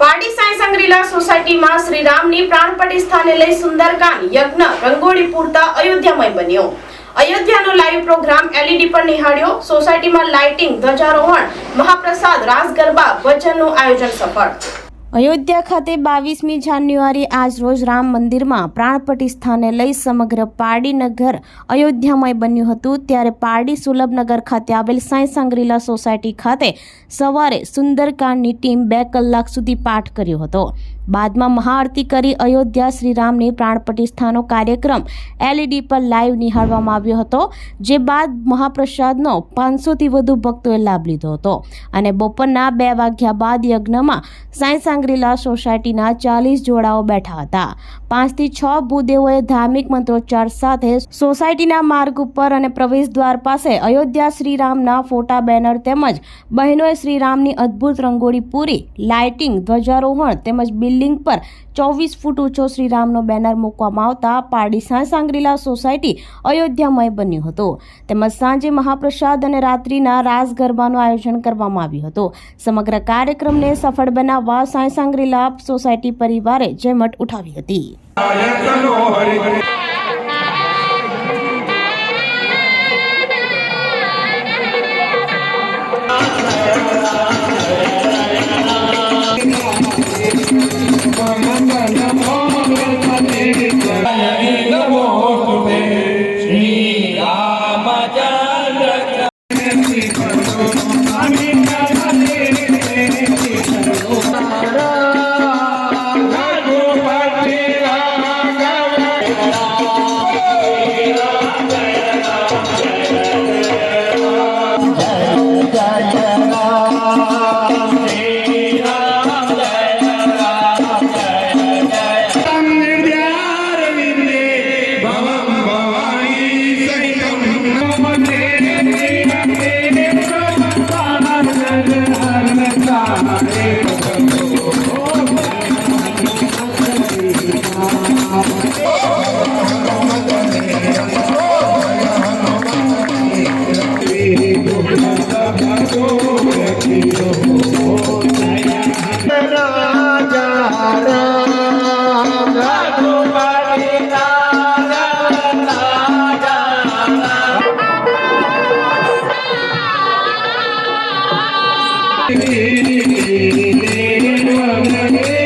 પારડી સાંઈ સંગ્રીલા સોસાયટીમાં શ્રી રામની પ્રાણ પ્રતિષ્ઠાને લઈ સુંદરકાંડ, યજ્ઞ, રંગોળી પૂરતા અયોધ્યામય બન્યો. અયોધ્યાનો લાઈવ પ્રોગ્રામ એલઈડી પર નિહાળ્યો. સોસાયટીમાં લાઇટિંગ ધ્વજારોહણ, મહાપ્રસાદ રાસ ગરબા ભજનનું આયોજન સફળ. અયોધ્યા ખાતે બાવીસમી જાન્યુઆરી આજ રોજ રામ મંદિરમાં પ્રાણ પ્રતિષ્ઠાને લઈ સમગ્ર પારડી નગર અયોધ્યામય બન્યું હતું. ત્યારે પારડી સુલભનગર ખાતે આવેલ સાંઈ સાંગરીલા સોસાયટી ખાતે સવારે સુંદરકાંડની ટીમ બે કલાક સુધી પાઠ કર્યો હતો. બાદમાં મહાઆરતી કરી અયોધ્યા શ્રીરામની પ્રાણ પ્રતિષ્ઠાનો કાર્યક્રમ એલઈડી પર લાઈવ નિહાળવામાં આવ્યો હતો, જે બાદ મહાપ્રસાદનો પાંચસોથી વધુ ભક્તોએ લાભ લીધો હતો. અને બપોરના બે વાગ્યા બાદ યજ્ઞમાં સાંઈ સાંગરીલા સોસાયટીના ચાલીસ જોડાઓ બેઠા હતા. પાંચથી છ ભૂદેવોએ ધાર્મિક મંત્રોચ્ચાર સાથે સોસાયટીના માર્ગ ઉપર અને પ્રવેશ દ્વાર પાસે અયોધ્યા શ્રીરામના ફોટા, બેનર તેમજ બહેનોએ શ્રીરામની અદ્ભુત રંગોળી પૂરી, લાઇટિંગ, ધ્વજારોહણ તેમજ બિલ્ડિંગ પર ચોવીસ ફૂટ ઊંચો શ્રીરામનો બેનર મૂકવામાં આવતા પારડી સાંઈ સાંગરીલા સોસાયટી અયોધ્યામય બન્યું હતું. તેમજ સાંજે મહાપ્રસાદ અને રાત્રિના રાસ ગરબાનું આયોજન કરવામાં આવ્યું હતું. સમગ્ર કાર્યક્રમને સફળ બનાવવા સાંઈ સાંગરીલા સોસાયટી પરિવારે જહેમત ઉઠાવી હતી. નમોસ્તુતે Thank you.